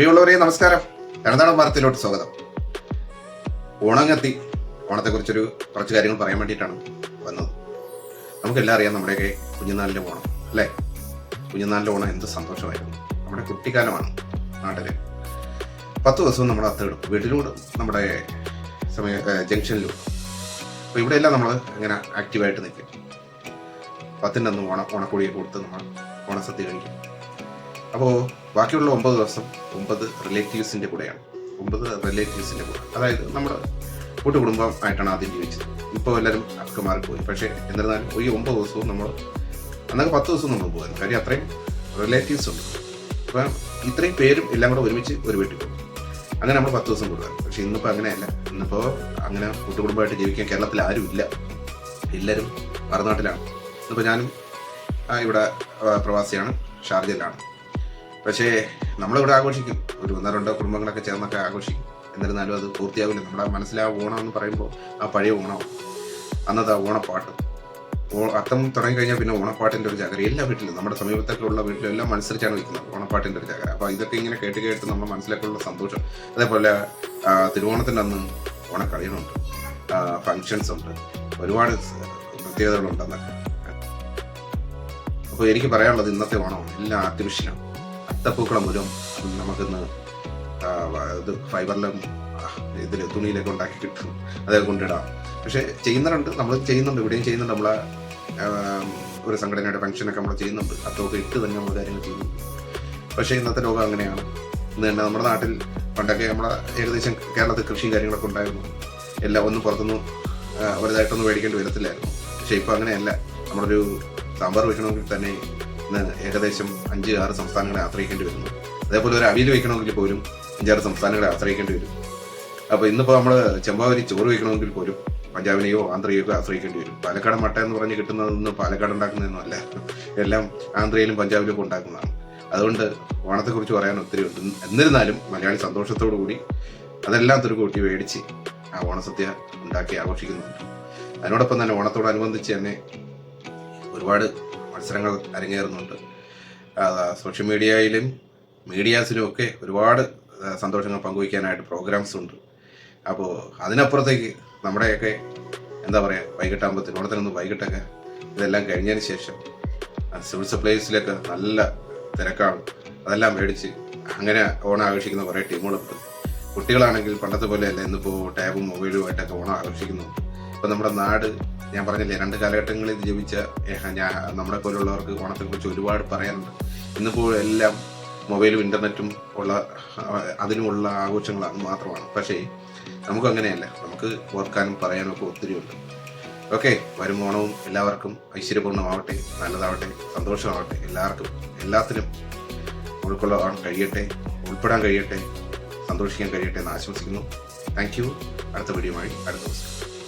പ്രിയമുള്ളവരെ നമസ്കാരം. കടനാടൻ വാർത്തയിലോട്ട് സ്വാഗതം. ഓണങ്ങെത്തി ഓണത്തെക്കുറിച്ചൊരു കുറച്ച് കാര്യങ്ങൾ പറയാൻ വേണ്ടിയിട്ടാണ് വന്നത്. നമുക്കെല്ലാം അറിയാം നമ്മുടെയൊക്കെ കുഞ്ഞുനാളിന്റെ ഓണം അല്ലേ? കുഞ്ഞുനാളിന്റെ ഓണം എന്ത് സന്തോഷമായിരുന്നു. നമ്മുടെ കുട്ടിക്കാലമാണ് നാട്ടിൽ. പത്ത് ദിവസവും നമ്മൾ അത്തമിടും വീട്ടിലൂടെ നമ്മുടെ സമയ ജംഗ്ഷനിലും. അപ്പോൾ ഇവിടെയെല്ലാം നമ്മൾ ഇങ്ങനെ ആക്റ്റീവായിട്ട് നിൽക്കും. പത്തിന്റെ അന്ന് ഓണ ഓണക്കോടിയെ കൊടുത്ത് നമ്മൾ ഓണസദ്യ കഴിക്കും. അപ്പോൾ ബാക്കിയുള്ള ഒമ്പത് ദിവസം ഒമ്പത് റിലേറ്റീവ്സിന്റെ കൂടെയാണ്. ഒമ്പത് റിലേറ്റീവ്സിന്റെ കൂടെ. അതായത് നമ്മുടെ കൂട്ടുകുടുംബം ആയിട്ടാണ് ആദ്യം ജീവിച്ചത്. ഇപ്പോൾ എല്ലാവരും ഒക്കെ മാറിപ്പോയി. പക്ഷേ എന്നിരുന്നാലും ഈ ഒമ്പത് ദിവസവും നമ്മൾ അന്നൊക്കെ പത്ത് ദിവസം നമ്മൾ പോകുന്നു കാര്യം അത്രയും റിലേറ്റീവ്സ് ഉണ്ട്. അപ്പം ഇത്രയും പേരും എല്ലാം കൂടെ ഒരുമിച്ച് ഒരു വീട്ടിൽ പോകും അങ്ങനെ നമ്മൾ പത്ത് ദിവസം കൂടുതൽ പക്ഷേ ഇന്നിപ്പോൾ അങ്ങനെയല്ല. ഇന്നിപ്പോൾ അങ്ങനെ കൂട്ടുകുടുംബമായിട്ട് ജീവിക്കാൻ കേരളത്തിൽ ആരും ഇല്ല. എല്ലാവരും മറുനാട്ടിലാണ് ഇന്നിപ്പോൾ ഞാനും ഇവിടെ പ്രവാസിയാണ്. ഷാർജയിലാണ്. പക്ഷേ നമ്മളിവിടെ ആഘോഷിക്കും. ഒരു ഒന്നോ രണ്ടോ കുടുംബങ്ങളൊക്കെ ചേർന്നൊക്കെ ആഘോഷിക്കും. എന്നിരുന്നാലും അത് പൂർത്തിയാവില്ല. നമ്മുടെ മനസ്സിലാ ഓണം എന്ന് പറയുമ്പോൾ ആ പഴയ ഓണം അന്നത്തെ ആ ഓണപ്പാട്ട്. അത്തം തുടങ്ങി കഴിഞ്ഞാൽ പിന്നെ ഓണപ്പാട്ടിന്റെ ഒരു ചകര. എല്ലാ വീട്ടിലും നമ്മുടെ സമീപത്തൊക്കെ ഉള്ള വീട്ടിലും എല്ലാം മത്സരിച്ചാണ് വയ്ക്കുന്നത് ഓണപ്പാട്ടിന്റെ ഒരു ചകര. അപ്പോൾ ഇതൊക്കെ ഇങ്ങനെ കേട്ട് കേട്ട് നമ്മുടെ മനസ്സിലേക്കുള്ള സന്തോഷം. അതേപോലെ ആ, തിരുവോണത്തിന്റെ അന്ന് ഓണക്കളികളുണ്ട്. ഫങ്ഷൻസ് ഉണ്ട്. ഒരുപാട് പ്രത്യേകതകളുണ്ട് അന്നൊക്കെ. അപ്പോൾ എനിക്ക് പറയാനുള്ളത് ഇന്നത്തെ ഓണം എല്ലാം ആർട്ടിഫിഷ്യലാണ് അത്തപ്പൂക്കളം മൂലം നമുക്കിന്ന് ഇത് ഫൈബറിലും ഇതിൽ തുണിയിലൊക്കെ ഉണ്ടാക്കി കിട്ടും. അതൊക്കെ കൊണ്ടിടാം. പക്ഷേ ചെയ്യുന്നവരുണ്ട്. നമ്മൾ ചെയ്യുന്നുണ്ട്. ഇവിടെയും ചെയ്യുന്നുണ്ട്. നമ്മളെ ഒരു സംഘടനയുടെ ഫംഗ്ഷനൊക്കെ നമ്മൾ ചെയ്യുന്നുണ്ട്. അതൊക്കെ ഇട്ട് തന്നെ നമ്മൾ കാര്യങ്ങൾ ചെയ്യുന്നു പക്ഷേ ഇന്നത്തെ ലോകം അങ്ങനെയാണ്. ഇന്ന് തന്നെ നമ്മുടെ നാട്ടിൽ പണ്ടൊക്കെ നമ്മളെ ഏകദേശം കേരളത്തിൽ കൃഷിയും കാര്യങ്ങളൊക്കെ ഉണ്ടായിരുന്നു. എല്ലാം ഒന്നും പുറത്തുനിന്ന് വലുതായിട്ടൊന്നും മേടിക്കേണ്ടി വരത്തില്ലായിരുന്നു. പക്ഷേ ഇപ്പോൾ അങ്ങനെയല്ല. നമ്മളൊരു സാമ്പാർ വെക്കണമെങ്കിൽ തന്നെ ഏകദേശം അഞ്ച് ആറ് സംസ്ഥാനങ്ങളെ ആശ്രയിക്കേണ്ടി വരുന്നു. അതേപോലെ ഒരു അവിയൽ വയ്ക്കണമെങ്കിൽ പോലും അഞ്ചാറ് സംസ്ഥാനങ്ങളെ ആശ്രയിക്കേണ്ടി വരും. അപ്പോൾ ഇന്നിപ്പോൾ നമ്മൾ ചെമ്പാവരി ചോറ് വയ്ക്കണമെങ്കിൽ പോലും പഞ്ചാബിനെയോ ആന്ധ്രയോ ഒക്കെ ആശ്രയിക്കേണ്ടി വരും. പാലക്കാട് മട്ട എന്ന് പറഞ്ഞ് കിട്ടുന്നതൊന്നും പാലക്കാട് ഉണ്ടാക്കുന്നതൊന്നും അല്ല. എല്ലാം ആന്ധ്രയിലും പഞ്ചാബിലും ഒക്കെ ഉണ്ടാക്കുന്നതാണ്. അതുകൊണ്ട് ഓണത്തെക്കുറിച്ച് പറയാൻ ഒത്തിരി ഉണ്ട്. എന്നിരുന്നാലും മലയാളി സന്തോഷത്തോടു കൂടി അതെല്ലാം തുരുക്കൂട്ടി മേടിച്ച് ആ ഓണസദ്യ ഉണ്ടാക്കി ആഘോഷിക്കുന്നുണ്ട്. അതിനോടൊപ്പം തന്നെ ഓണത്തോടനുബന്ധിച്ച് തന്നെ ഒരുപാട് മത്സരങ്ങൾ അരങ്ങേറുന്നുണ്ട്. സോഷ്യൽ മീഡിയയിലും മീഡിയാസിലും ഒക്കെ ഒരുപാട് സന്തോഷങ്ങൾ പങ്കുവയ്ക്കാനായിട്ട് പ്രോഗ്രാംസ് ഉണ്ട്. അപ്പോൾ അതിനപ്പുറത്തേക്ക് നമ്മുടെയൊക്കെ എന്താ പറയുക വൈകിട്ടാകുമ്പോൾ തിരുവനന്തപുരത്തിനൊന്ന് വൈകിട്ടൊക്കെ ഇതെല്ലാം കഴിഞ്ഞതിന് ശേഷം സിവിൽ സപ്ലൈസിലൊക്കെ നല്ല തിരക്കാണ്. അതെല്ലാം മേടിച്ച് അങ്ങനെ ഓണം ആഘോഷിക്കുന്ന കുറേ ടീമുകളുണ്ട്. കുട്ടികളാണെങ്കിൽ പണ്ടത്തെ പോലെയല്ല ഇന്നിപ്പോൾ ടാബും മൊബൈലുമായിട്ടൊക്കെ ഓണം ആഘോഷിക്കുന്നുണ്ട് ഇപ്പം നമ്മുടെ നാട് ഞാൻ പറഞ്ഞില്ലേ രണ്ട് കാലഘട്ടങ്ങളിൽ ജീവിച്ച ഏഹ്, ഞാൻ നമ്മളെ പോലുള്ളവർക്ക് ഓണത്തെക്കുറിച്ച് ഒരുപാട് പറയാനുണ്ട്. ഇന്നിപ്പോൾ എല്ലാം മൊബൈലും ഇന്റർനെറ്റും ഉള്ള അതിനുമുള്ള ആഘോഷങ്ങളാണ് മാത്രമാണ്. പക്ഷേ നമുക്ക് അങ്ങനെയല്ല. നമുക്ക് ഓർക്കാനും പറയാനും ഒക്കെ ഒത്തിരി ഉണ്ട്. ഓക്കെ വരും ഓണവും എല്ലാവർക്കും ഐശ്വര്യപൂർണമാവട്ടെ നല്ലതാവട്ടെ സന്തോഷമാവട്ടെ എല്ലാവർക്കും എല്ലാത്തിനും ഉൾക്കൊള്ളാൻ കഴിയട്ടെ ഉൾപ്പെടാൻ കഴിയട്ടെ സന്തോഷിക്കാൻ കഴിയട്ടെ എന്ന് ആശംസിക്കുന്നു. താങ്ക് യു അടുത്ത വീഡിയോയുമായി അടുത്ത ദിവസം.